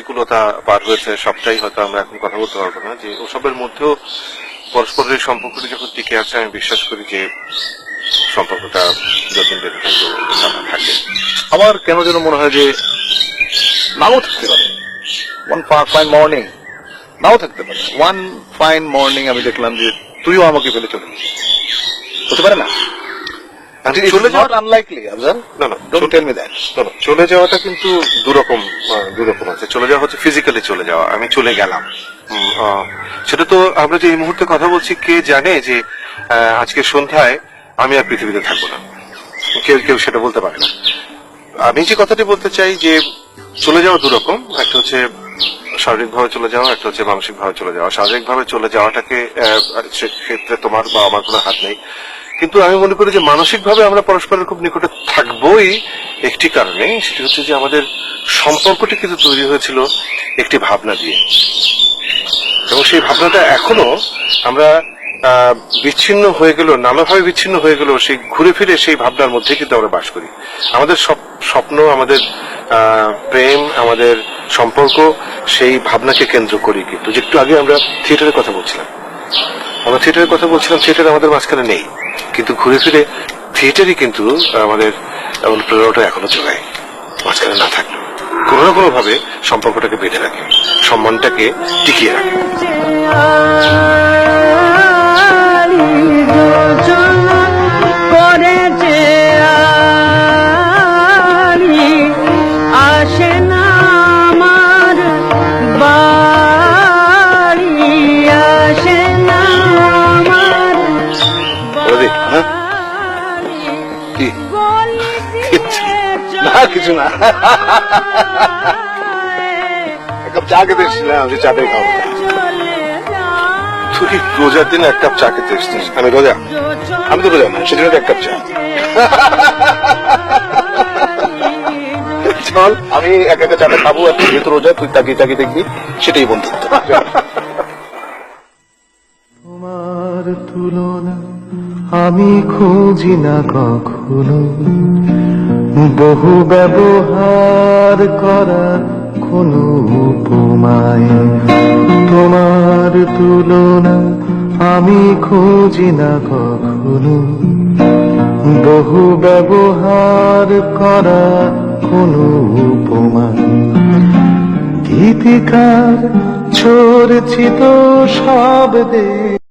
প্রতিকূলতা পার হয়েছে সবটাই হয়তো আমরা এখন কথা বলতে পারব না। যে ওসবের মধ্যেও পরস্পরের সম্পর্কটি যখন টিকে আছে, আমি বিশ্বাস করি যে সম্পর্কটা যতদিন থাকে। আমার কেন যেন মনে হয় যে নাও থাকতে পারে। ওয়ান ফাইন মর্নিং নাও থাকতে পারে। ওয়ান ফাইন মর্নিং আমি দেখলাম যে তুইও আমাকে ফেলে চলে হতে পারে না। চলে চলে যাওয়া যাওয়াটা আনলাইকলি আফজাল না না ডোন্ট টেল মি দ্যাট না, না, চলে যাওয়াটা কিন্তু দুরকম দুরকম আছে। চলে যাওয়া হচ্ছে ফিজিক্যালি চলে যাওয়া। আমি চলে গেলাম। সেটা তো আমরা যে এই মুহূর্তে কথা বলছি কে জানে যে আজকে সন্ধ্যায় আমি আর পৃথিবীতে থাকব না। কেউ কেউ সেটা বলতে পারে না। আমি যে কথাটি বলতে চাই যে চলে যাওয়া দুরকম একটা হচ্ছে শারীরিক ভাবে চলে যাওয়া, একটা হচ্ছে মানসিক ভাবে চলে যাওয়া। শারীরিক ভাবে চলে যাওয়াটাকে সেক্ষেত্রে তোমার বা আমার কোনো হাত নেই। কিন্তু আমি মনে করি যে মানসিক ভাবে আমরা পরস্পরের খুব নিকটে থাকবই একটি কারণে, সেটি হচ্ছে যে আমাদের সম্পর্কটি কিন্তু তৈরি হয়েছিল একটি ভাবনা দিয়ে। এবং সেই ভাবনাটা এখনও আমরা বিচ্ছিন্ন হয়ে গেল নানাভাবে বিচ্ছিন্ন হয়ে গেল সেই ঘুরে ফিরে সেই ভাবনার মধ্যে কিন্তু আমরা বাস করি। আমাদের সব- স্বপ্ন, আমাদের প্রেম, আমাদের সম্পর্ক, সেই ভাবনাকে কেন্দ্র করি কিন্তু। যে একটু আগে আমরা থিয়েটারের কথা বলছিলাম। আমরা থিয়েটারের কথা বলছিলাম, থিয়েটার আমাদের মাঝখানে নেই। কিন্তু ঘুরে ফিরে থিয়েটারই কিন্তু আমাদের অনুপ্রেরণাটা এখনও যোগায় মাঝখানে না থাকলেও। কোনো না কোনো ভাবে সম্পর্কটাকে বেঁধে রাখে, সম্মানটাকে টিকিয়ে রাখে। হ্যাঁ? বাড়ি। কি না কিছু না। এক কাপ চা খেতে এসেছিলাম যে চাটাই খাব। তুই রোজার দিনে এক কাপ চা খেতে এসছিস। আমি রোজা? আমি তো রোজা না সেদিন এক কাপ চা। চল আমি একা একা চাটা খাব আর তুই যেহেতু রোজা তুই তাকিয়ে তাকিয়ে দেখবি সেটাই বন্ধুত্ব। তোমার তুলনা আমি খুঁজি না কখনো। বহু ব্যবহার করার কোনো উপমায়। তোমার তুলনা আমি খুঁজি না কখনো। বহু ব্যবহার করা কোনো উপমায়। গীতিকার ছড়ছি তো সব দেশ